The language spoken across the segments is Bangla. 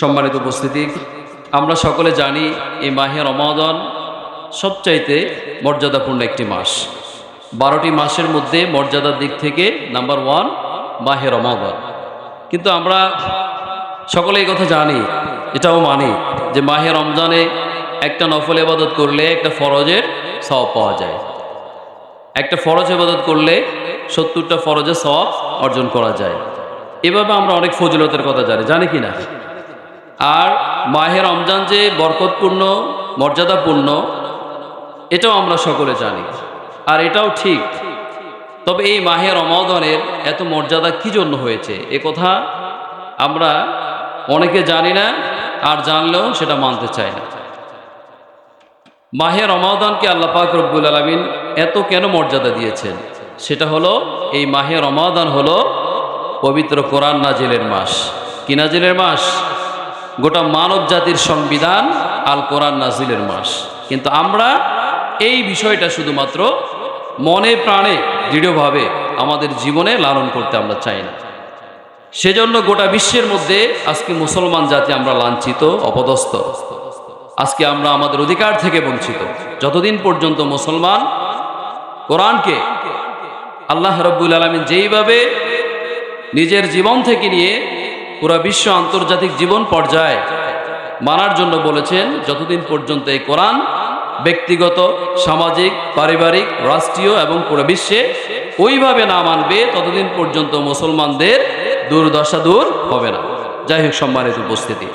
সম্মানিত উপস্থিতি, আমরা সকলে জানি এই মাহে রমাদন সবচাইতে মর্যাদাপূর্ণ একটি মাস। বারোটি মাসের মধ্যে মর্যাদার দিক থেকে নাম্বার ওয়ান মাহে রমাদন। কিন্তু আমরা সকলে এই কথা জানি, এটাও মানি যে মাহে রমজানে একটা নফল ইবাদত করলে একটা ফরজের সব পাওয়া যায়। একটা ফরজ ইবাদত করলে সত্তরটা ফরজের সব অর্জন করা যায়। এভাবে আমরা অনেক ফজিলতের কথা জানি জানি কি না? আর মাহে রমজান যে বরকতপূর্ণ, মর্যাদাপূর্ণ, এটাও আমরা সকলে জানি। আর এটাও ঠিক। তবে এই মাহে রমাদনের এত মর্যাদা কি জন্য হয়েছে? এ কথা আমরা অনেকে জানি না আর জানলেও সেটা মানতে চাই না। মাহে রমাদানকে আল্লাহ পাক রব্বুল আলমিন এত কেন মর্যাদা দিয়েছেন? সেটা হলো, এই মাহে রমাদান হলো পবিত্র কোরআন নাজিলের মাস। কি নাজিলের মাস? গোটা মানব জাতির সংবিধান আল কোরআন নাজিলের মাস। কিন্তু আমরা এই বিষয়টা শুধুমাত্র মনে প্রাণে, দৃঢ়ভাবে আমাদের জীবনে লালন করতে আমরা চাই না। সেজন্য গোটা বিশ্বের মধ্যে আজকে মুসলমান জাতি আমরা লাঞ্ছিত, অপদস্থ। আজকে আমরা আমাদের অধিকার থেকে বঞ্চিত। যতদিন পর্যন্ত মুসলমান কোরআনকে আল্লাহ রব্বুল আলমিন যেইভাবে নিজের জীবন থেকে নিয়ে পুরা বিশ্ব আন্তর্জাতিক জীবন পর্যায়ে মানার জন্য বলেছেন, যতদিন পর্যন্ত এই কোরআন ব্যক্তিগত, সামাজিক, পারিবারিক, রাষ্ট্রীয় এবং পুরো বিশ্বে ওইভাবে না মানবে, ততদিন পর্যন্ত মুসলমানদের দুর্দশা দূর হবে না। যাই হোক, সম্মানিত উপস্থিতি।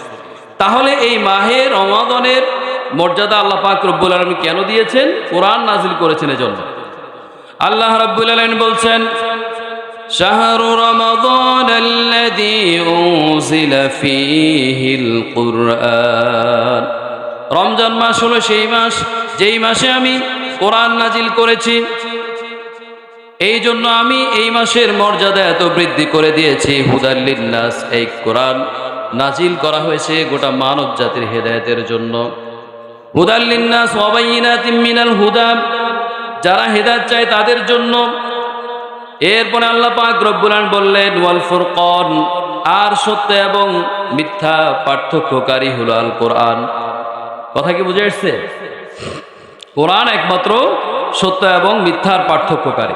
তাহলে এই মাহে রমাদনের মর্যাদা আল্লাহ পাক রব্বুল আলমী কেন দিয়েছেন? কোরআন নাজিল করেছেন এজন্য। আল্লাহ রব্বুল আলমিন বলছেন شهر رمضان الذي أنزل فيه القرآن রমজান মাস হলো সেই মাস যেই মাসে আমি কোরআন নাজিল করেছি এই জন্য আমি এই মাসের মর্যাদা এত বৃদ্ধি করে দিয়েছি হুদাল্লিন্নাস এই কোরআন নাজিল করা হয়েছে গোটা মানব জাতির হেদায়তের জন্য হুদাল্লিন্নাস ওয়াবাইনাতিম মিনাল হুদা যারা হেদায়ত চায় তাদের জন্য এরপরে আল্লাহ পাক রব্বুলান বললেন, ওয়াল ফুরকন আর সত্য এবং মিথ্যা পার্থক্যকারী হলো আল কোরআন। কথা কি বুঝে এসছে? কোরআন একমাত্র সত্য এবং মিথ্যার পার্থক্যকারী।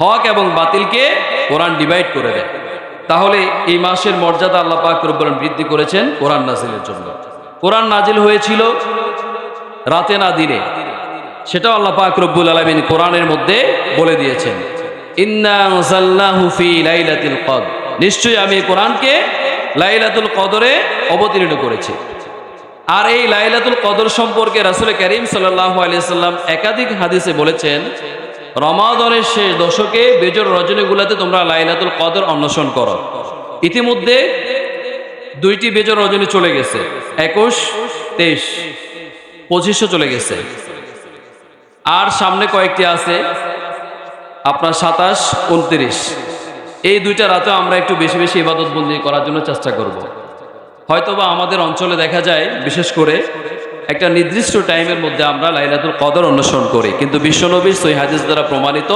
হক এবং বাতিলকে কোরআন ডিভাইড করে দেয়। তাহলে এই মাসের মর্যাদা আল্লাহ পাক রব্বুলান বৃদ্ধি করেছেন কোরআন নাজিলের জন্য। কোরআন নাজিল হয়েছিল রাতে না দিনে। সেটাও আল্লাহ পাক রব্বুল আলমিন কোরআনের মধ্যে বলে দিয়েছেন। নিশ্চয়ই আমি কোরআনকে লাইলাতুল কদরে অবতীর্ণ করেছি। আর এই লাইলাতুল কদর সম্পর্কে রাসুল করিম আলিয়াল্লাম একাধিক হাদিসে বলেছেন, রমাদনের শেষ দশকে বেজর রজনীগুলাতে তোমরা লাইলাতুল কদর অন্বেষণ করো। ইতিমধ্যে দুইটি বেজর রজনী চলে গেছে, একুশ, তেইশ পঁচিশশো চলে গেছে। আর সামনে কয়েকটি আছে আপনার সাতাশ, উনত্রিশ এই দুইটা রাতে আমরা একটু বেশি বেশি ইবাদত বন্দি করার জন্য চেষ্টা করব। হয়তোবা আমাদের অঞ্চলে দেখা যায়, বিশেষ করে একটা নির্দিষ্ট টাইমের মধ্যে আমরা লাইলাতুল কদর অনুসরণ করি কিন্তু বিশ্বনবীর সই হাদিস দ্বারা প্রমাণিত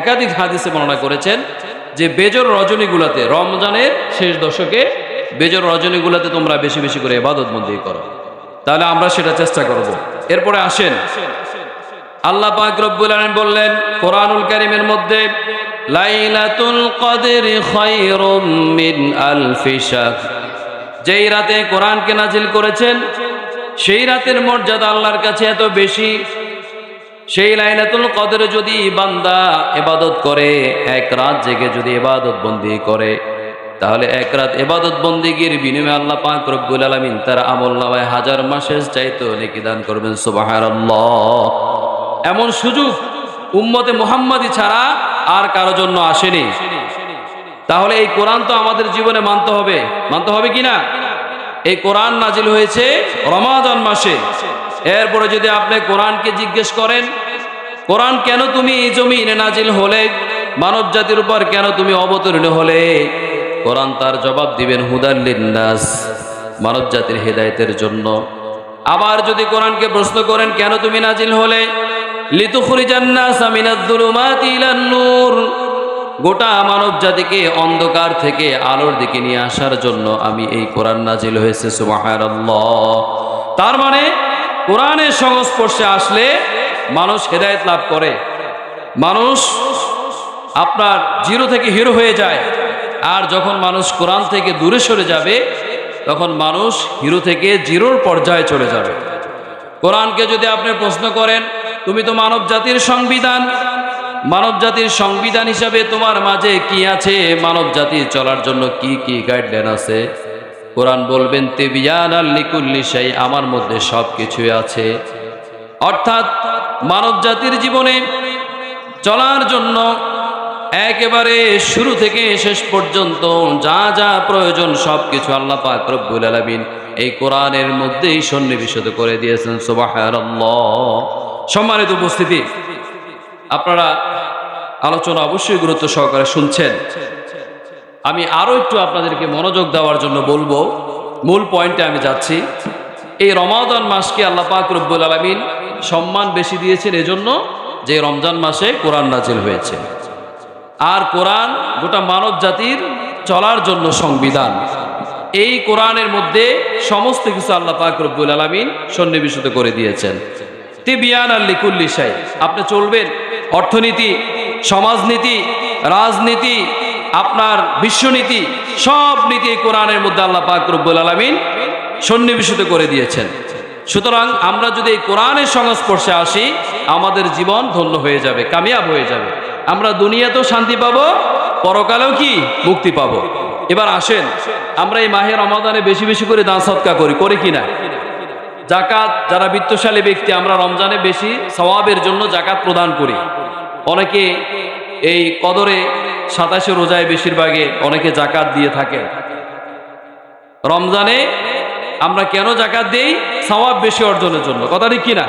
একাধিক হাদিসে বর্ণনা করেছেন যে বেজর রজনীগুলাতে, রমজানের শেষ দশকে বেজর রজনীগুলাতে তোমরা বেশি বেশি করে ইবাদত বন্দি করো তাহলে আমরা সেটা চেষ্টা করব। এরপরে আসেন আল্লাহ পাক রব্বুল আলামিন বললেন, কোরআনুল কারীমের মধ্যে, লাইলাতুল কদরি খায়রুম মিন আলফি শাহর। যেই রাতে কোরআনকে নাজিল করেছেন, সেই রাতের মর্যাদা আল্লাহর কাছে এত বেশি, সেই লাইলাতুল কদরে যদি বান্দা ইবাদত করে, এক রাত জেগে যদি ইবাদত বন্দি করে, তাহলে এক রাত এবাদত বন্দিগির বিনিময়ে আল্লাহ পাক রব্বুল আলামিন তার আমল নামায় হাজার মাসের চাইতো নেকি দান করবেন, সুবহানাল্লাহ। এমন সুযোগ উম্মতে মুহাম্মাদি ছাড়া আর কারও জন্য আসেনি। তাহলে এই কোরআন তো আমাদের জীবনে মানতে হবে। মানতে হবে কি না? এই কোরআন নাজিল হয়েছে রমাদান মাসে। এরপরে যদি আপনি কোরআনকে জিজ্ঞেস করেন, কোরআন কেন তুমি এই জমিনে নাজিল হলে? মানব জাতির উপর কেন তুমি অবতীর্ণ হলে? কোরআন তার জবাব দিবেন হুদাল্লিন্নাস মানব জাতির হেদায়তের জন্য। আবার যদি কোরআনকে প্রশ্ন করেন, কেন তুমি নাজিল হলে? গোটা মানব জাতিকে অন্ধকার থেকে আলোর দিকে নিয়ে আসার জন্য আমি এই কোরআন নাজিল হয়েছে তার মানে কোরআনের সংস্পর্শে আসলে মানুষ হেদায়েত লাভ করে। মানুষ আপনার জিরো থেকে হিরো হয়ে যায়। আর যখন মানুষ কোরআন থেকে দূরে সরে যাবে, তখন মানুষ হিরো থেকে জিরোর পর্যায়ে চলে যাবে। কোরআনকে যদি আপনি প্রশ্ন করেন তুমি তো মানব জাতির সংবিধান। মানব জাতির সংবিধান হিসাবে তোমার মাঝে কি আছে? মানব জাতির চলার জন্য কি কি গাইডলাইন আছে? কোরআন বলবেন তেবিয়ান আল্লিকুল্লি সেই আমার মধ্যে সব কিছুই আছে। অর্থাৎ মানব জাতির জীবনে চলার জন্য একেবারে শুরু থেকে শেষ পর্যন্ত যা যা প্রয়োজন সব কিছু আল্লাহ পাক রব্বুল আলামিন এই কোরআনের মধ্যেই সন্নিবেশিত করে দিয়েছেন। সুবহানাল্লাহ। সম্মানিত উপস্থিতি, আপনারা আলোচনা অবশ্যই গুরুত্ব সহকারে শুনছেন। আমি আরও একটু আপনাদেরকে মনোযোগ দেওয়ার জন্য বলব, মূল পয়েন্টে আমি যাচ্ছি। এই রমাদান মাসকে আল্লাহ পাক রব্বুল আলমিন সম্মান বেশি দিয়েছেন এজন্য যে রমজান মাসে কোরআন নাজিল হয়েছে। আর কোরআন গোটা মানব জাতির চলার জন্য সংবিধান। এই কোরআনের মধ্যে সমস্ত কিছু আল্লাহ পাক রব্বুল আলমিন সন্নিবেশিত করে দিয়েছেন। তিবিয়ান আপনি চলবেন অর্থনীতি, সমাজনীতি, রাজনীতি, আপনার বিশ্বনীতি, সব নীতি কোরআনের মধ্যে আল্লাহ পাক রব্বুল আলমিন সন্নিবেশিত করে দিয়েছেন। সুতরাং আমরা যদি এই কোরআনের সংস্পর্শে আসি, আমাদের জীবন ধন্য হয়ে যাবে, কামিয়াব হয়ে যাবে। আমরা দুনিয়াতেও শান্তি পাবো, পরকালেও কি? মুক্তি পাবো। এবার আসেন, আমরা এই মাহের রমাদানে বেশি বেশি করে দান সৎকা করি করি কিনা জাকাত, যারা বিত্তশালী ব্যক্তি, আমরা রমজানে বেশি সওয়াবের জন্য জাকাত প্রদান করি। অনেকে এই কদরে সাতাশে রোজায় বেশিরভাগে অনেকে জাকাত দিয়ে থাকে। রমজানে আমরা কেন জাকাত দেই? সওয়াব বেশি অর্জনের জন্য। কথা ঠিক কিনা?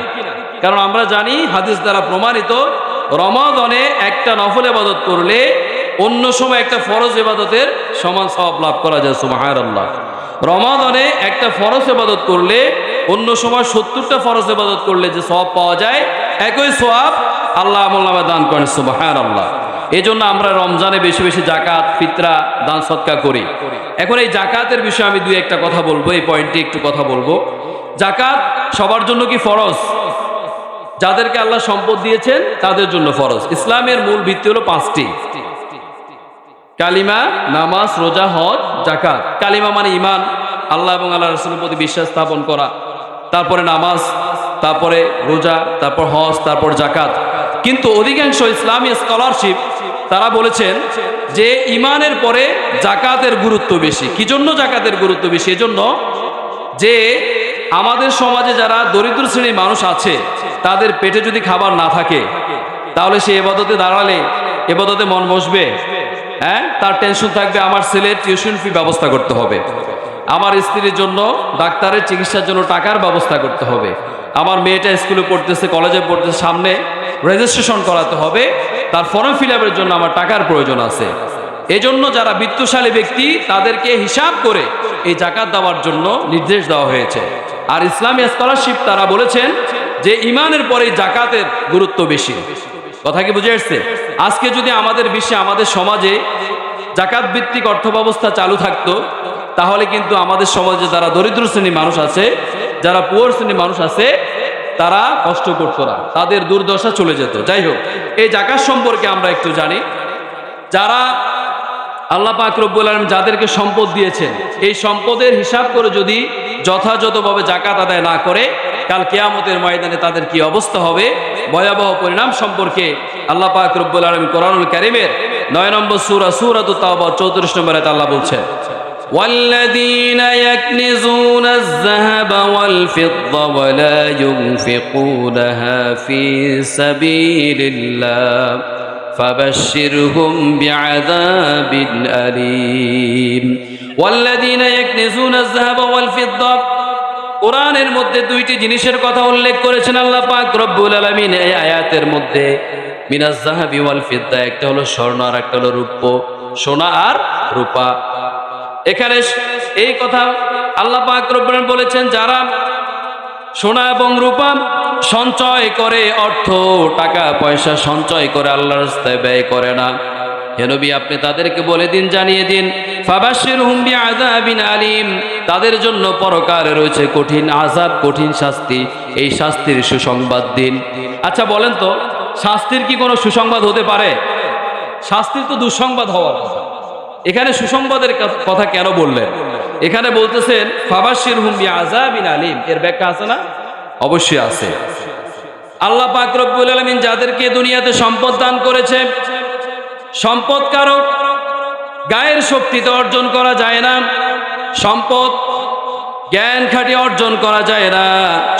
কারণ আমরা জানি, হাদিস দ্বারা প্রমাণিত, রমাদনে একটা নফল এবাদত করলে অন্য সময় একটা ফরজ এবাদতের সমান সওয়াব লাভ করা যায় আল্লাহ রমাদনে একটা ফরজ এবাদত করলে অন্য সময় সত্তরটা ফরজ এবাদত করলে যে সওয়াব পাওয়া যায়, একই সওয়াব আল্লাহ আমল্লামা দান করেন সুবাহার আল্লাহ এই জন্য আমরা রমজানে বেশি বেশি জাকাত ফিতরা, দান সৎকা করি। এখন এই জাকাতের বিষয়ে আমি দুই একটা কথা বলব, এই পয়েন্টে একটু কথা বলব। জাকাত সবার জন্য কি ফরজ? যাদেরকে আল্লাহ সম্পদ দিয়েছেন, তাদের জন্য ফরজ। ইসলামের মূল ভিত্তি হলো পাঁচটি। কালিমা, নামাজ, রোজা, হজ জাকাত কালিমা মানে ইমান আল্লাহ এবং আল্লাহ রসুলের প্রতি বিশ্বাস স্থাপন করা। তারপরে নামাজ, তারপরে রোজা, তারপর হজ, তারপর জাকাত কিন্তু অধিকাংশ ইসলামী স্কলারশিপ তারা বলেছেন যে ইমানের পরে জাকাতের গুরুত্ব বেশি। কি জন্য জাকাতের গুরুত্ব বেশি? এজন্য যে আমাদের সমাজে যারা দরিদ্র শ্রেণির মানুষ আছে, তাদের পেটে যদি খাবার না থাকে, তাহলে সে এবাদতে দাঁড়ালে, এবাদতে মন বসবে। হ্যাঁ? তার টেনশন থাকবে, আমার ছেলের টিউশন ফি ব্যবস্থা করতে হবে। আমার স্ত্রীর জন্য, ডাক্তারের চিকিৎসার জন্য টাকার ব্যবস্থা করতে হবে। আমার মেয়েটা স্কুলে পড়তেছে, কলেজে পড়তেছে, সামনে রেজিস্ট্রেশন করাতে হবে। তার ফর্ম ফিল জন্য আমার টাকার প্রয়োজন আছে। এজন্য যারা বিত্তশালী ব্যক্তি, তাদেরকে হিসাব করে এই জাকাত দেওয়ার জন্য নির্দেশ দেওয়া হয়েছে। আর ইসলামী স্কলারশিপ তারা বলেছেন যে ইমানের পরে জাকাতের গুরুত্ব বেশি। কথা কি বুঝে আসছে আজকে যদি আমাদের বিশ্বে, আমাদের সমাজে জাকাত ভিত্তিক অর্থ ব্যবস্থা চালু থাকতো তাহলে কিন্তু আমাদের সমাজে যারা দরিদ্র শ্রেণির মানুষ আছে, যারা পুয়ার শ্রেণির মানুষ আছে, তারা কষ্ট করতো না। তাদের দুর্দশা চলে যেত। যাই হোক, এই জাকাত সম্পর্কে আমরা একটু জানি। যারা আল্লাহ পাক রব্বুল আলম যাদেরকে সম্পদ দিয়েছেন, এই সম্পদের হিসাব করে যদি যথাযথভাবে জাকাত আদায় না করে, কাল কেয়ামতের ময়দানে তাদের কি অবস্থা হবে? ভয়াবহ পরিণাম সম্পর্কে আল্লাহ পাক রব্বুল আলম কোরআনুল কারিমের নয় নম্বর সুরা সুরাত চৌত্রিশ নম্বরে আল্লাহ বলছেন। والذين يكنزون الذهب والفضة ولا ينفقونها في سبيل الله فبشرهم بعذاب أليم والذين يكنزون الذهب والفضة কোরআনের মধ্যে দুইটি জিনিসের কথা উল্লেখ করেছেন আল্লাহ পাক রব্বুল আলামিন এই আয়াতের মধ্যে মিনাজ জাহাবি ওয়াল ফিদ্দা একটা হলো স্বর্ণ আর একটা হলো রূপ্য সোনা আর রূপা এখানে এই কথা আল্লাহ রব্বুল বলেছেন, যারা সোনা এবং রূপা সঞ্চয় করে, অর্থ, টাকা, পয়সা সঞ্চয় করে আল্লাহর রাস্তায় ব্যয় করে না। হেনবি আপনি তাদেরকে বলে দিন, জানিয়ে দিন ফাবাসির হুম্বি আজাবিন আলিম, তাদের জন্য পরকারে রয়েছে কঠিন আজাব কঠিন শাস্তি, এই শাস্তির সুসংবাদ দিন। আচ্ছা বলেন তো, শাস্তির কি কোনো সুসংবাদ হতে পারে? শাস্তির তো দুঃসংবাদ হওয়ার কথা। এখানে সুসংবাদের কথা কেন বললেন? এখানে বলতেছেন ফাবাসির হুম্বি আজাবিন আলিম। এর ব্যাখ্যা আছে না? অবশ্যই আছে। আল্লাহ পাক রব্বুল আলমিন যাদেরকে দুনিয়াতে সম্পদ দান করেছে সম্পদ কারও গায়ের শক্তিতে অর্জন করা যায় না, সম্পদ জ্ঞান খাটিয়ে অর্জন করা যায় না।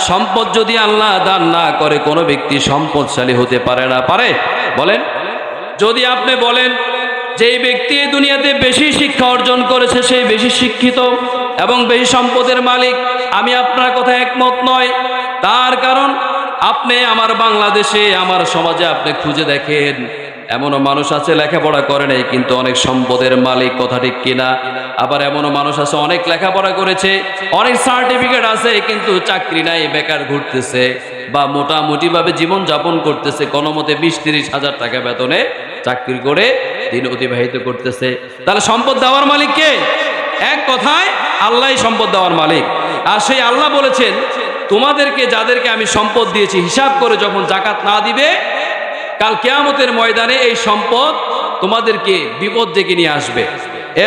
সম্পদ যদি আল্লাহ দান না করে, কোনো ব্যক্তি সম্পদশালী হতে পারে না। পারে? বলেন? যদি আপনি বলেন যেই ব্যক্তি দুনিয়াতে বেশি শিক্ষা অর্জন করেছে সেই বেশি শিক্ষিত এবং বেশি সম্পদের মালিক। আমি আপনার কথা একমত নয়। তার কারণ, আপনি আমার বাংলাদেশে, আমার সমাজে আপনি খুঁজে দেখেন। এমনও মানুষ আছে, লেখাপড়া করে নাই, কিন্তু অনেক সম্পদের মালিক, কথা ঠিক কিনা? আবার এমনও মানুষ আছে, অনেক লেখাপড়া করেছে, অনেক সার্টিফিকেট আছে, কিন্তু চাকরি নাই, বেকার ঘুরতেছে বা মোটামুটি ভাবে জীবন যাপন করতেছে, কোনো মতে বিশ তিরিশ হাজার টাকা বেতনে চাকরি করে দিন অতিবাহিত করতেছে। তাহলে সম্পদ দেওয়ার মালিক কে? এক কথায়, আল্লাহ সম্পদ দেওয়ার মালিক। আর সেই আল্লাহ বলেছেন, তোমাদেরকে যাদেরকে আমি সম্পদ দিয়েছি, হিসাব করে যখন জাকাত না দিবে, কাল কেয়ামতের ময়দানে এই সম্পদ তোমাদেরকে বিপদ ডেকে নিয়ে আসবে।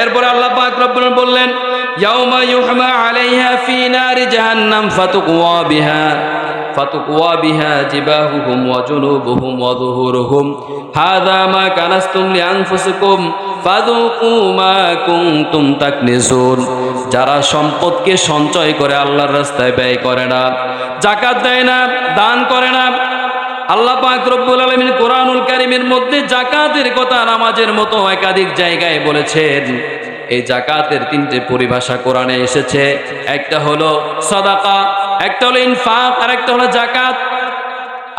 এরপরে আল্লাহ বললেন ইয়াউমা ইউহমা আলাইহা ফি নারি জাহান্নাম ফাতুকওয়া বিহা জিবাহুহুম ওয়া জুনুবুহুম ওয়া যুহুরুহুম। হাযা মা কানাসতুম লিআনফুসিকুম, ফাযুকু মা কুনতুম তাকনিজুন। যারা সম্পদকে সঞ্চয় করে আল্লাহর রাস্তায় ব্যয় করে না জাকাত দেয় না, দান করে না, আল্লাহ পাক রব্বুল আলামিন কোরআনুল কারীমের মধ্যে জাকাতের কথা নামাজের মতো একাধিক জায়গায় বলেছেন। এই জাকাতের তিনটে পরিভাষা কোরআনে এসেছে। একটা হলো সাদাকা, একটা হলো ইনফাক, আর একটা হলো জাকাত।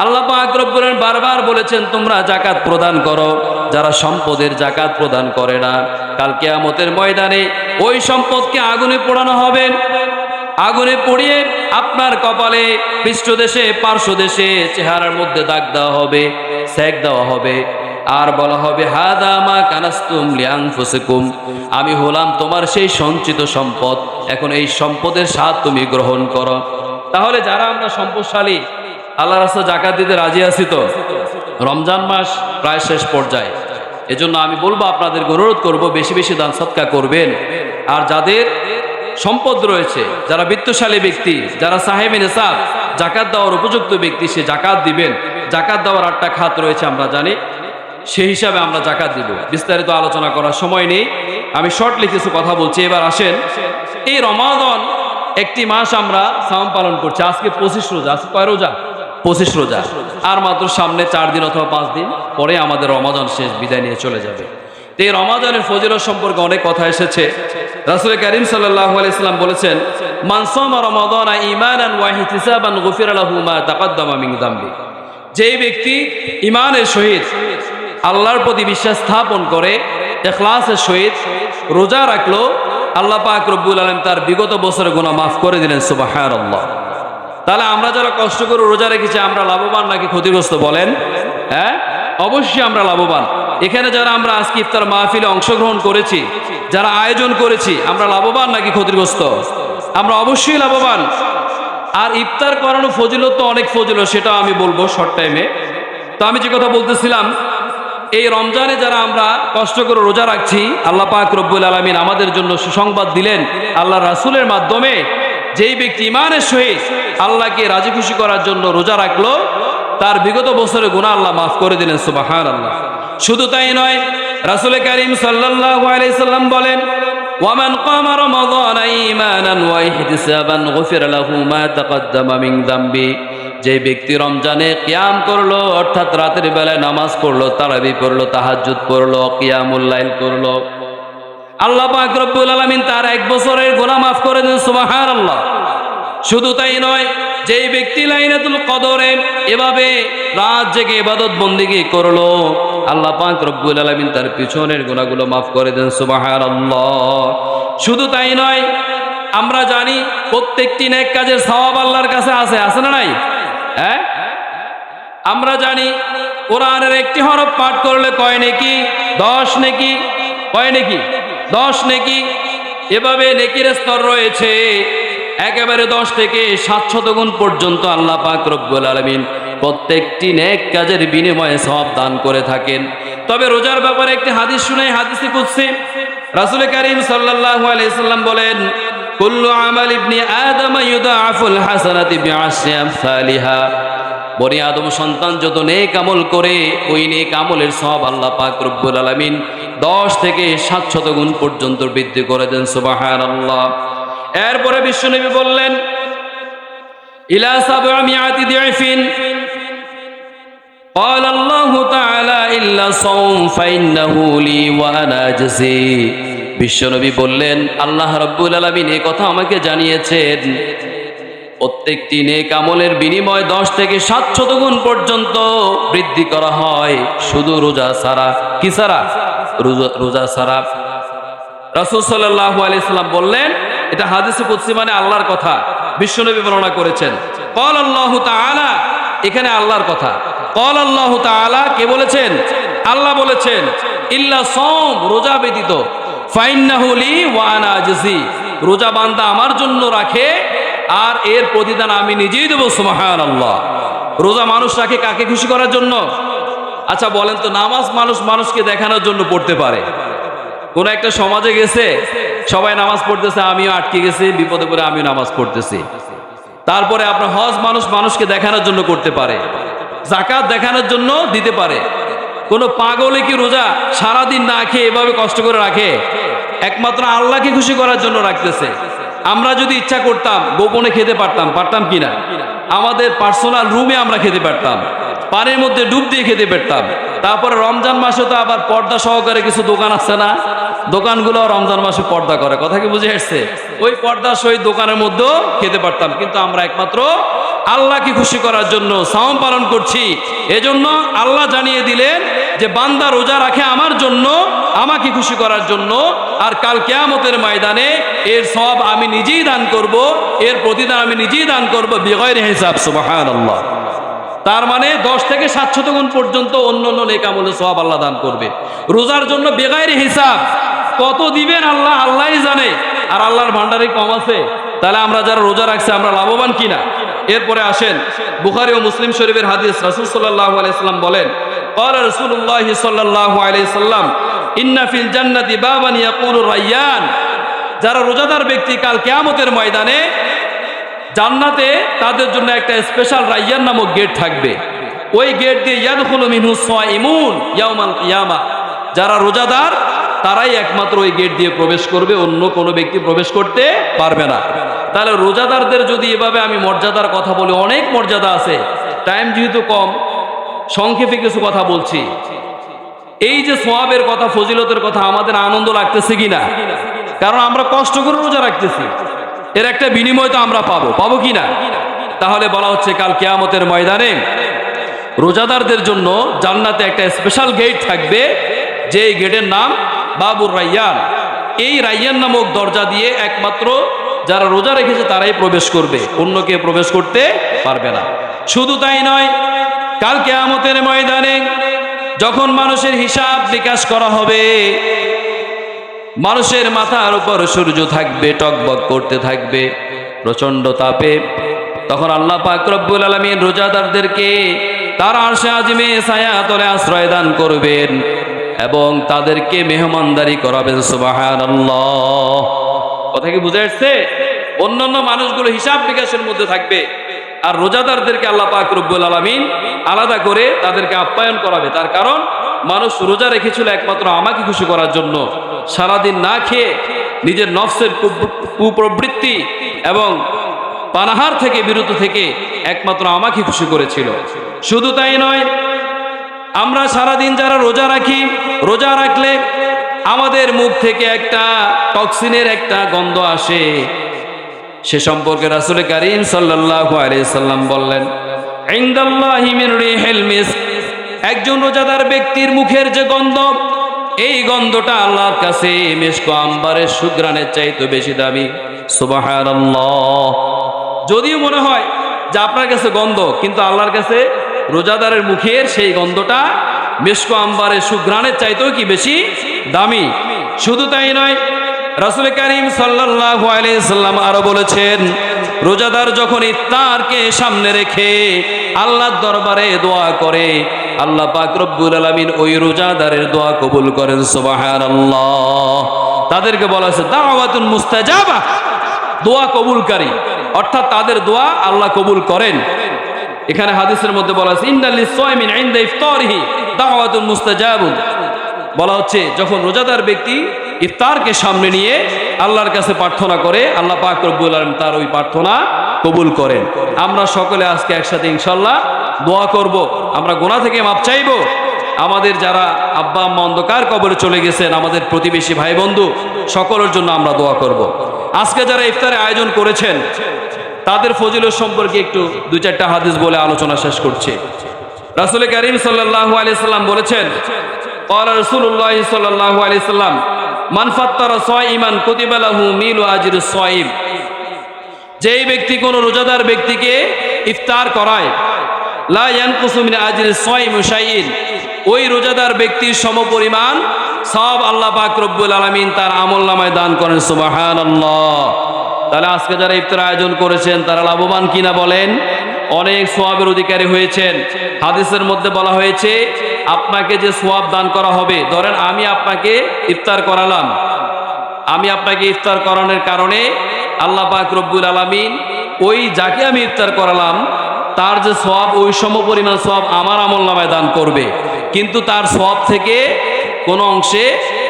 আল্লাহ আলামিন বারবার বলেছেন, তোমরা জাকাত প্রদান করো, যারা সম্পদের জাকাত প্রদান করে না। কাল কিয়ামতের ময়দানে ওই সম্পদকে আগুনে পোড়ানো হবে। আগুনে পড়িয়ে আপনার কপালে পৃষ্ঠদেশে, পার্শ্বদেশে, চেহারার মধ্যে দাগ দেওয়া হবে, সেক দেওয়া হবে। আর বলা হবে হাদামা কানাস্তুম লিয়াংফুসিকুম আমি হলাম তোমার সেই সঞ্চিত সম্পদ। এখন এই সম্পদের স্বাদ তুমি গ্রহণ করো। তাহলে যারা আমরা সম্পদশালী আল্লাহ রাস্তা জাকাত দিতে রাজি আছি তো? রমজান মাস প্রায় শেষ পর্যায়ে। এজন্য আমি বলব আপনাদের অনুরোধ করব, বেশি বেশি দান সৎকা করবেন। আর যাদের সম্পদ রয়েছে, যারা বিত্তশালী ব্যক্তি, যারা সাহেব নেশাব জাকাত দেওয়ার উপযুক্ত ব্যক্তি, সে জাকাত দিবেন। জাকাত দেওয়ার আটটা খাত রয়েছে, আমরা জানি। সেই হিসাবে আমরা জাকাত দিব। বিস্তারিত আলোচনা করার সময় নেই। আমি শর্টলি কিছু কথা বলছি। এবার আসেন। এই রমাদন একটি মাস আমরা সাম পালন করছি। আজকে পঁচিশ রোজা। আজকে কয় রোজা? পঁচিশ রোজা। আর মাত্র সামনে চার দিন অথবা পাঁচ দিন পরে আমাদের রমাদান শেষ, বিদায় নিয়ে চলে যাবে। এই রমাদানের ফজিলত সম্পর্কে অনেক কথা এসেছে। রাসুল করিম সাল্লাহ আলাইসাল্লাম বলেছেন মানসমা রমাদান ইমানান গফির আলাহু মা তাকাদ্দামা মিন দাম্বি। যেই ব্যক্তি ইমানের সহিত আল্লাহর প্রতি বিশ্বাস স্থাপন করে, এখলাসের সহিত রোজা রাখল, আল্লাহ পাক রব্বুল আলম তার বিগত বছরের গুণা মাফ করে দিলেন সুবাহ আল্লাহ তাহলে আমরা যারা কষ্ট করে রোজা রেখেছি, আমরা লাভবান নাকি ক্ষতিগ্রস্ত বলেন? হ্যাঁ? অবশ্যই আমরা লাভবান। এখানে যারা আমরা আজকে ইফতার মাহফিলে অংশগ্রহণ করেছি, যারা আয়োজন করেছি, আমরা লাভবান নাকি ক্ষতিগ্রস্ত? আমরা অবশ্যই লাভবান। আর ইফতার করানো ফজিলত তো অনেক ফজিলত, সেটাও আমি বলব শর্ট টাইমে তো আমি যে কথা বলতেছিলাম এই রমজানে যারা আমরা কষ্ট করে রোজা রাখছি, আল্লাহ পাক রব্বুল আলমিন আমাদের জন্য সুসংবাদ দিলেন। আল্লাহ রাসুলের মাধ্যমে যেই ব্যক্তি ইমানের সহিত আল্লাহকে রাজি খুশি করার জন্য রোজা রাখল, তার বিগত বছরের গুণা আল্লাহ মাফ করে দিলেন সুবাহান আল্লাহ শুধু তাই নয়, রাসুল করিম সাল্লাম বলেন কামা রমাদান ঈমানান ওয়া ইহতিসাবান গুফির লাহু মা তাকদ্দামা মিন যামবি যে ব্যক্তি রমজানে কিয়াম করল, অর্থাৎ রাতের বেলায় নামাজ পড়ল, তারাবি পড়ল, তাহাজ্জুদ পড়ল, কিয়ামুল লাইল করল। আল্লাহ রব্বুল আলামিন তার এক বছরের গুনাহ মাফ করে দেন আল্লাহ শুধু তাই নয়, যেই ব্যক্তি লাইনে লাইনাতুল কদরে এভাবে রাত জেগে ইবাদত বন্দিগি করল, আল্লাহ পাক রব্বুল আলামিন তার পিছনের গুনাহগুলো মাফ করে দেন সুবহানাল্লাহ। শুধু তাই নয়, আমরা জানি প্রত্যেকটি নেক কাজের সওয়াব আল্লাহর কাছে আছে আছে না নাই? হ্যাঁ? আমরা জানি কোরআনের একটি হরফ পাঠ করলে কয় নেকি? দশ নেকি? কয় নেকি? দশ নেকি? এভাবে নেকির স্তর রয়েছে। একেবারে দশ থেকে সাতশত গুণ পর্যন্ত আল্লাহ পাক রব্বুল আলমিন প্রত্যেকটি নেক কাজের বিনিময়ে সব দান করে থাকেন। তবে রোজার ব্যাপারে একটি হাদিস শুনে হাদিসে কুৎসি রাসুল করিম সাল্লাল্লাহু আলাইহি সাল্লাম বলেন কুল্লু আমাল ইবনি আদম ইউদাআফুল হাসানাতি বিআশরি আমসালিহা বনি আদম সন্তান যত নেক আমল করে ওই নেক আমলের সব আল্লাহ পাক রব্বুল আলামিন দশ থেকে সাতশত গুণ পর্যন্ত বৃদ্ধি করে দেন সুবহানাল্লাহ এরপরে বিশ্বনবী বললেন ইলা সাবআমিয়াতি দিফিন قال الله تعالى إلا صوم فإنه لي وأنا أجزي বিশ্বনবী বললেন, আল্লাহ রাব্বুল আলামিন এই কথা আমাকে জানিয়েছেন। প্রত্যেকটি নেক আমলের বিনিময় দশ থেকে সাতশত গুণ পর্যন্ত বৃদ্ধি করা হয়। শুধু রোজা সারা কি সারা রোজা- সারা রাসূল সাল্লাল্লাহু আলাইহি সাল্লাম বললেন, এটা হাদিসে কুদসি মানে আল্লাহর কথা। বিশ্বনবী বর্ণনা করেছেন কল আল্লাহ তাআলা, এখানে আল্লাহর কথা। কল আল্লাহ তাআলা, কে বলেছেন? আল্লাহ বলেছেন, ইল্লা সওম, রোজা ব্যতীত। ফাইন্নাহু লি ওয়া আনা আজজি রোজা বান্দা আমার জন্য রাখে, আর এর প্রতিদান আমি নিজেই দেবো, সুবহানাল্লাহ। রোজা মানুষ রাখে কাকে খুশি করার জন্য? আচ্ছা বলেন তো, নামাজ মানুষ মানুষকে দেখানোর জন্য পড়তে পারে। কোন একটা সমাজে গেছে, সবাই নামাজ পড়তেছে, আমিও আটকে গেছি, বিপদে পড়ে আমিও নামাজ পড়তেছি। তারপরে আপনার হজ মানুষ মানুষকে দেখানোর জন্য করতে পারে জাকাত দেখানোর জন্য দিতে পারে। কোনো পাগলে কি রোজা সারাদিন না খেয়ে এভাবে কষ্ট করে রাখে? একমাত্র আল্লাহকে খুশি করার জন্য রাখতেছে। আমরা যদি ইচ্ছা করতাম, গোপনে খেতে পারতাম পারতাম কিনা? আমাদের পার্সোনাল রুমে আমরা খেতে পারতাম। পানির মধ্যে ডুব দিয়ে খেতে পারতাম। তারপরে রমজান মাসে তো আবার পর্দা সহকারে কিছু দোকান আছে না? দোকানগুলো রমজান মাসে পর্দা করে। কথা কি বুঝে আসছে? ওই পর্দা সহিত দোকানের মধ্যেও খেতে পারতাম। কিন্তু আমরা একমাত্র আল্লাহকে খুশি করার জন্য সাওম পালন করছি। এজন্য আল্লাহ জানিয়ে দিলেন যে, বান্দা রোজা রাখে আমার জন্য, আমাকে খুশি করার জন্য, আর কাল কেয়ামতের ময়দানে এর সব আমি নিজেই দান করব, এর প্রতিদান আমি নিজেই দান করব বিগয়ের হিসাব। সুবহানাল্লাহ। তার মানে দশ থেকে সাতশত গুণ পর্যন্ত অন্য অন্য নেকামলে সব আল্লাহ দান করবে রোজার জন্য বেগায়ের হিসাব কত দিবেন আল্লাহ আল্লাহই জানে আর আল্লাহর ভান্ডারে কম আছে তাহলে আমরা যারা রোজা রাখছি আমরা লাভবান কিনা এরপরে আসেন বুখারি ও মুসলিম শরীফের হাদিস রাসূল সাল্লাল্লাহু আলাইহি সাল্লাম বলেন قال رسول الله صلى الله عليه وسلم ان في الجنه بابا يقول রায়্যান যারা রোজাদার ব্যক্তি কাল কিয়ামতের ময়দানে জান্নাতে তাদের জন্য একটা স্পেশাল রাইয়ান নামক গেট থাকবে। ওই গেট দিয়ে ইয়াদখুলু মিনহু সাইমুন ইয়াউমাল কিয়ামা। যারা রোজাদার, তারাই একমাত্র ওই গেট দিয়ে প্রবেশ করবে, অন্য কোনো ব্যক্তি প্রবেশ করতে পারবে না। তাহলে রোজাদারদের যদি এভাবে আমি মর্যাদার কথা বলি, অনেক মর্যাদা আছে। টাইম যেহেতু কম, সংক্ষেপে কিছু কথা বলছি। এই যে সোয়াবের কথা, ফজিলতের কথা, আমাদের আনন্দ লাগতেছে কিনা? কারণ আমরা কষ্ট করে রোজা রাখতেছি। এর একটা বিনিময় তো আমরা পাবো। পাবো কিনা তাহলে বলা হচ্ছে কাল কেয়ামতের ময়দানে রোজাদারদের জন্য জান্নাতে একটা স্পেশাল গেট থাকবে যে গেটের নাম বাবুর রাইয়ান। এই রাইয়ান নামক দরজা দিয়ে একমাত্র যারা রোজা রেখেছে তারাই প্রবেশ করবে। অন্য কেউ প্রবেশ করতে পারবে না। শুধু তাই নয়, কাল কেয়ামতের ময়দানে যখন মানুষের হিসাব বিকাশ করা হবে মানুষের মাথার উপর সূর্য থাকবে টকবক করতে থাকবে প্রচণ্ড তাপে। তখন আল্লাহ পাক রব্বুল আলমিন রোজাদারদেরকে তার আরশে আজিমে ছায়া তলে আশ্রয় দান করবেন এবং তাদেরকে মেহমানদারি করাবেন সুবাহান কথা কি বুঝে আসছে অন্যান্য মানুষগুলো হিসাব বিকাশের মধ্যে থাকবে আর রোজাদারদেরকে আল্লাহ পাক রব্বুল আলমিন আলাদা করে তাদেরকে আপ্যায়ন করাবে। তার কারণ, মানুষ রোজা রেখেছিল একমাত্র আমাকে খুশি করার জন্য। সারাদিন না খেয়ে নিজের নফসের কুপ্রবৃত্তি এবং পানাহার থেকে বিরত থেকে একমাত্র আমাকে খুশি করেছিল। শুধু তাই নয়, আমরা সারাদিন যারা রোজা রাখি, রোজা রাখলে আমাদের মুখ থেকে একটা টক্সিনের একটা গন্ধ আসে। সে সম্পর্কে রাসুল করিম আলাইহি সাল্লাম বললেন একজন রোজাদার ব্যক্তির মুখের যে গন্ধ এই গন্ধটা আল্লাহর কাছে মেশকো আম্বারের সুগ্রানের চাইতে বেশি দামি। সুবহানাল্লাহ। যদিও মনে হয় যে আপনার কাছে গন্ধ, কিন্তু আল্লাহর কাছে রোজাদারের মুখের সেই গন্ধটা মেশকো আম্বারের সুঘ্রাণের চাইতেও কি বেশি দামি? শুধু তাই নয়, রাসুল করিম সাল্লাহ সাল্লাম আরও বলেছেন রোজাদার যখন ইফতারকে সামনে রেখে আল্লাহর দরবারে দোয়া করে, আল্লাহ পাক রব্বুল আলামিন ওই রোজাদারের দোয়া কবুল করেন, সুবহানাল্লাহ। তাদেরকে বলা হয়েছে, দাওয়াতুন মুস্তাজাবা, দোয়া কবুলকারী। অর্থাৎ তাদের দোয়া আল্লাহ কবুল করেন। এখানে হাদিসের মধ্যে বলা আছে ইন্দাল্লি সোয়ামিন ইনদা ইফতারিহি, দাওয়াতুন মুস্তাজাবুন। বলা হচ্ছে, যখন রোজাদার ব্যক্তি ইফতারকে সামনে নিয়ে আল্লাহর কাছে প্রার্থনা করে আল্লাহ পাক রব্বুল আলামিন তার ওই প্রার্থনা কবুল করেন আমরা সকলে আজকে একসাথে ইনশাল্লাহ দোয়া করব আমরা গোনা থেকে মাপ চাইবো আমাদের যারা আব্বা আম্মা অন্ধকার কবরে চলে গেছেন আমাদের প্রতিবেশী ভাই বন্ধু সকলের জন্য আমরা দোয়া করব। আজকে যারা ইফতারে আয়োজন করেছেন তাদের ফজিলত সম্পর্কে একটু দু চারটা হাদিস বলে আলোচনা শেষ করছে রাসুল করিম সাল্লাহ আলিয়াল্লাম বলেছেন قال رسول الله صلى الله عليه وسلم মানফাত্তারা সয় ইমান কতিবালাহু মিল আজির সয়িম যেই ব্যক্তি কোন রোজাদার ব্যক্তিকে ইফতার করায় লায়ান কুসুমিন আজির সয়িম সাইন ওই রোজাদার ব্যক্তির সমপরিমাণ সব আল্লাহ পাক রব্বুল আলমিন তার আমল নামায় দান করেন সুবাহান তাহলে আজকে যারা ইফতার আয়োজন করেছেন, তারা লাভবান কিনা বলেন? অনেক সোয়াবের অধিকারী হয়েছেন। হাদিসের মধ্যে বলা হয়েছে আপনাকে যে সোয়াব দান করা হবে, ধরেন আমি আপনাকে ইফতার করালাম। আমি আপনাকে ইফতার করানোর কারণে আল্লাহ পাক রব্বুল আলামিন ওই যাকে আমি ইফতার করালাম, তার যে সব ওই সম পরিমাণ সব আমার আমল নামায় দান করবে। কিন্তু তার সব থেকে কোনো অংশে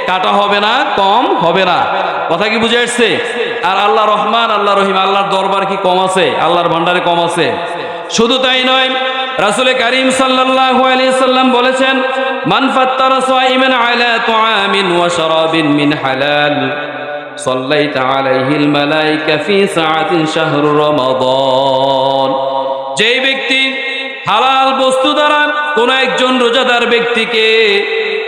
কাটা হবে না, কম হবে না। কথা কি বুঝে আসছে? আর আল্লাহ রহমান, আল্লাহ রহিম, আল্লাহর দরবার কি কম আছে? আল্লাহর ভান্ডারে কম আছে। শুধু তাই নয় রাসুল করিম সাল্লাল্লাহু আলাইহি সাল্লাম বলেছেন মান ফাত্তারা সাইমান আলা তুআমিন ওয়া শারাবিন মিন হালাল صليت عليه الملائكة في ساعة شهر رمضان যেই ব্যক্তি হালাল বস্তু দ্বারা কোন একজন রোজাদার ব্যক্তিকে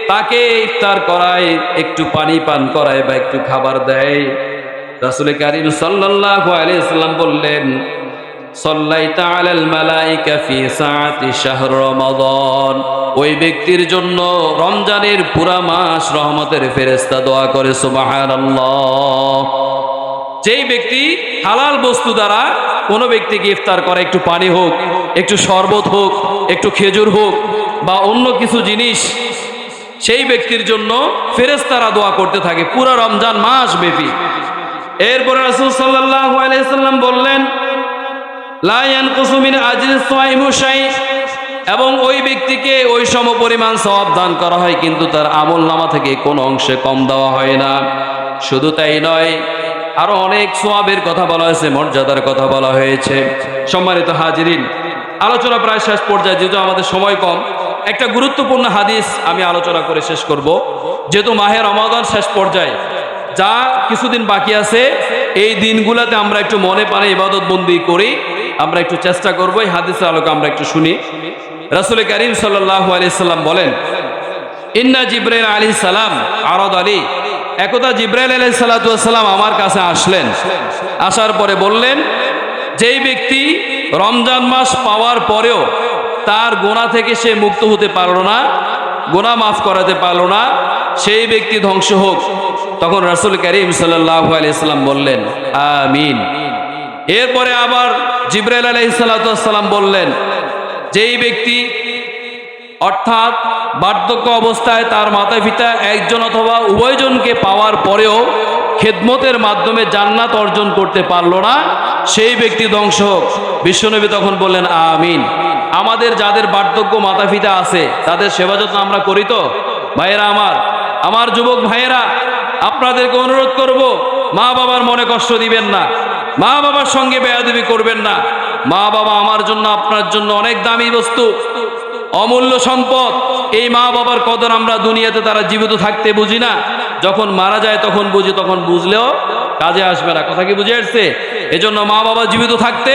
তাকে ইফতার করায় একটু পানি পান করায় বা একটু খাবার দেয় রাসুল করিম সাল্লাল্লাহু আলাইহি সাল্লাম বললেন সাল্লাইতা আলাল মালাইকা ফি সাআতি ওই ব্যক্তির জন্য রমজানের পুরা মাস রহমতের ফেরেশতা দোয়া করে যেই ব্যক্তি হালাল বস্তু দ্বারা কোনো ব্যক্তিকে ইফতার করে, একটু পানি হোক, একটু শরবত হোক, একটু খেজুর হোক বা অন্য কিছু জিনিস, সেই ব্যক্তির জন্য ফেরেশতারা দোয়া করতে থাকে, পুরো রমজান মাস ব্যাপী এরপরে রাসূল সাল্লাল্লাহু আলাইহি সাল্লাম বললেন লা ইয়ানকুসু মিন আজরি সাইমু এবং ওই ব্যক্তিকে ওই সম পরিমাণ সওয়াব দান করা হয়, কিন্তু তার আমল নামা থেকে কোনো অংশে কম দেওয়া হয় না। শুধু তাই নয়, আরও অনেক সোয়াবের কথা বলা হয়েছে, মর্যাদার কথা বলা হয়েছে। সম্মানিত হাজিরিন, আলোচনা প্রায় শেষ পর্যায়ে, যেহেতু আমাদের সময় কম, একটা গুরুত্বপূর্ণ হাদিস আমি আলোচনা করে শেষ করব। যেহেতু মাহের রমাদান শেষ পর্যায়ে, যা কিছুদিন বাকি আছে, এই দিনগুলোতে আমরা একটু মনে পানে ইবাদত বন্দি করি। আমরা একটু চেষ্টা করব, এই হাদিসের আলোকে আমরা একটু শুনি। রাসুল করিম সাল্লাহ আলি সাল্লাম বলেন, ইন্না জিব্রাইল আলী সালাম আরদ আলী একদা জিব্রাইল আলী সাল্লাম আমার কাছে আসলেন। আসার পরে বললেন, যেই ব্যক্তি রমজান মাস পাওয়ার পরেও তার গোনা থেকে সে মুক্ত হতে পারল না, গোনা মাফ করাতে পারল না, সেই ব্যক্তি ধ্বংস হোক। তখন রাসুল করিম সাল্লাহ আলাইসাল্লাম বললেন, আমিন। এরপরে আবার জিব্রাইল আলাইসাল্লাম বললেন, যেই ব্যক্তি অর্থাৎ বার্ধক্য অবস্থায় তার মাতা পিতা একজন অথবা উভয়জনকে পাওয়ার পরেও খেদমতের মাধ্যমে জান্নাত অর্জন করতে পারল না, সেই ব্যক্তি ধ্বংস হোক। বিশ্বনবী তখন বললেন, আমিন। আমাদের যাদের বার্ধক্য মাতা পিতা আছে, তাদের সেবা যত্ন আমরা করি তো? ভাইয়েরা আমার আমার যুবক ভাইয়েরা, আপনাদেরকে অনুরোধ করব মা বাবার মনে কষ্ট দিবেন না। মা বাবার সঙ্গে বেয়াদবি করবেন না। মা বাবা আমার জন্য, আপনার জন্য অনেক দামি বস্তু, অমূল্য সম্পদ। এই মা বাবার কদর আমরা দুনিয়াতে তারা জীবিত থাকতে বুঝি না। যখন মারা যায় তখন বুঝি, তখন বুঝলেও কাজে আসবে না। কথা কি বুঝে আসছে? এজন্য মা বাবা জীবিত থাকতে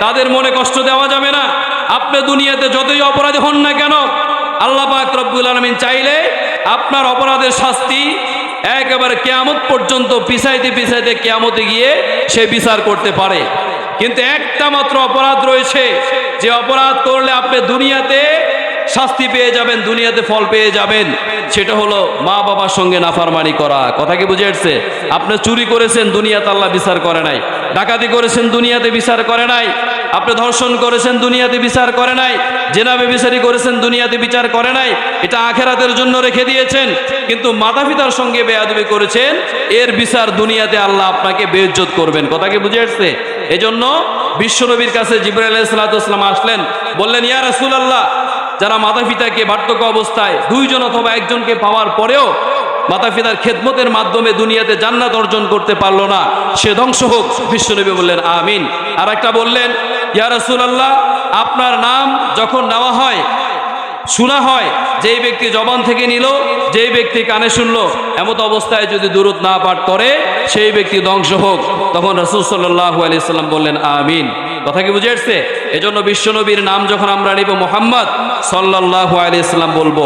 তাদের মনে কষ্ট দেওয়া যাবে না। আপনি দুনিয়াতে যতই অপরাধী হন না কেন, আল্লাহ পাক রব্বুল আলমিন চাইলে আপনার অপরাধের শাস্তি একেবারে কেয়ামত পর্যন্ত পিছাইতে পিছাইতে কেয়ামতে গিয়ে সে বিচার করতে পারে। কিন্তু একটা মাত্র অপরাধ রয়েছে। যে অপরাধ করলে আপনি দুনিয়াতে শাস্তি পেয়ে যাবেন, দুনিয়াতে ফল পেয়ে যাবেন। সেটা হলো মা বাবার সঙ্গে নাফারমানি করা। কথা কি বুঝে আসছে আপনি চুরি করেছেন, দুনিয়াতে আল্লাহ বিচার করে নাই। ডাকাতি করেছেন, দুনিয়াতে বিচার করে নাই। আপনি ধর্ষণ করেছেন, দুনিয়াতে বিচার করে নাই। জেনাবে বিচারি করেছেন, দুনিয়াতে বিচার করে নাই। এটা আখেরাতের জন্য রেখে দিয়েছেন। কিন্তু মাতা পিতার সঙ্গে বেয়াদবি করেছেন, এর বিচার দুনিয়াতে আল্লাহ আপনাকে বেজ্জত করবেন। কথা কি বুঝে এসছে? এজন্য বিশ্বনবীর কাছে জিব্রাইল সালাতাম আসলেন, বললেন, ইয়া রাসূল আল্লাহ যারা মাতা পিতাকে বার্ধক্য অবস্থায় দুইজন অথবা একজনকে পাওয়ার পরেও মাতা পিতার খেদমতের মাধ্যমে দুনিয়াতে জান্নাত অর্জন করতে পারল না, সে ধ্বংস হোক। বিশ্বনবী বললেন, আমিন। আর একটা বললেন, ইয়া রাসূলুল্লাহ, আপনার নাম যখন নেওয়া হয়, শোনা হয়, যেই ব্যক্তি জবান থেকে নিল, যেই ব্যক্তি কানে শুনলো, এমত অবস্থায় যদি দূরত না পাঠ করে, সেই ব্যক্তি ধ্বংস হোক। তখন রসুল সাল্লাহ আলাইসাল্লাম বললেন, আমিন। কথা কি বুঝে আসছে? এজন্য বিশ্বনবীর নাম যখন আমরা নিব মোহাম্মদ সাল্লাহ আলাইসাল্লাম বলব,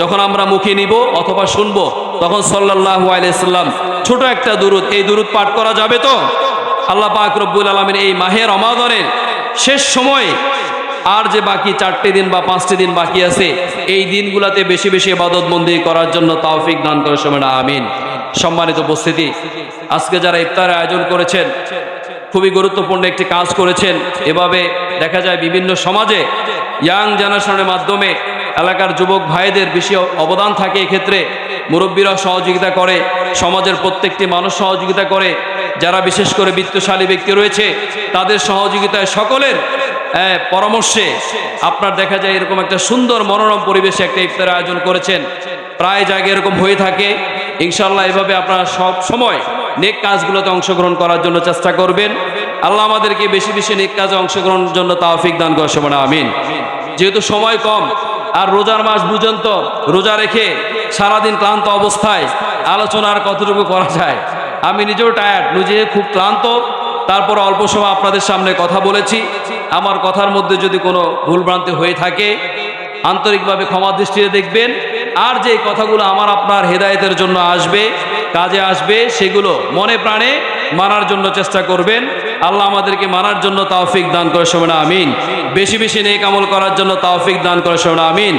যখন আমরা মুখে নিব অথবা শুনব, তখন সাল্লাহ আলাইসাল্লাম ছোট একটা দূরত এই দূরত পাঠ করা যাবে তো? আল্লাহ পাক রব্বুল আলমিন এই মাহের রমাদনের শেষ সময়ে আর যে বাকি চারটে দিন বা পাঁচটি দিন বাকি আছে, এই দিনগুলোতে বেশি বেশি ইবাদত বন্দি করার জন্য তাওফিক দান করে সময় আমিন। সম্মানিত উপস্থিতি, আজকে যারা ইফতারের আয়োজন করেছেন খুবই গুরুত্বপূর্ণ একটি কাজ করেছেন। এভাবে দেখা যায় বিভিন্ন সমাজে ইয়াং জেনারেশনের মাধ্যমে এলাকার যুবক ভাইদের বেশি অবদান থাকে এক্ষেত্রে। মুরব্বীরা সহযোগিতা করে, সমাজের প্রত্যেকটি মানুষ সহযোগিতা করে। যারা বিশেষ করে বিত্তশালী ব্যক্তি রয়েছে, তাদের সহযোগিতায় সকলের পরামর্শে আপনার দেখা যায় এরকম একটা সুন্দর মনোরম পরিবেশে একটা ইফতার আয়োজন করেছেন। প্রায় জায়গায় এরকম হয়ে থাকে। ইনশাল্লাহ এভাবে আপনারা সব সময় নেক কাজগুলোতে অংশগ্রহণ করার জন্য চেষ্টা করবেন। আল্লাহ আমাদেরকে বেশি বেশি নেক কাজে অংশগ্রহণের জন্য তাওফিক দান করার সময় আমিন। যেহেতু সময় কম আর রোজার মাস বুঝেন তো রোজা রেখে সারাদিন ক্লান্ত অবস্থায় আলোচনা আর কতটুকু করা যায়, আমি নিজেও টায়ার্ড নিজে খুব ক্লান্ত। তারপর অল্প সময় আপনাদের সামনে কথা বলেছি। আমার কথার মধ্যে যদি কোনো ভুলভ্রান্তি হয়ে থাকে, আন্তরিকভাবে ক্ষমা দৃষ্টিতে দেখবেন। আর যে কথাগুলো আমার আপনার হেদায়েতের জন্য আসবে, কাজে আসবে, সেগুলো মনে প্রাণে মানার জন্য চেষ্টা করবেন। আল্লাহ আমাদেরকে মানার জন্য তাওফিক দান করে শোনা আমিন। বেশি বেশি নেক আমল করার জন্য তাওফিক দান করে শোনা আমিন।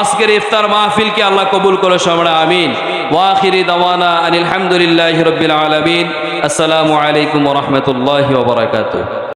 আজকের ইফতার মাহফিলকে আল্লাহ কবুল করে শোনা আমিন। ওয়াখিরি দাওয়ানা আনিল হামদুলিল্লাহি রাব্বিল আলামিন। আসসালামু আলাইকুম ওয়া রাহমাতুল্লাহি ওয়া বারাকাতুহু।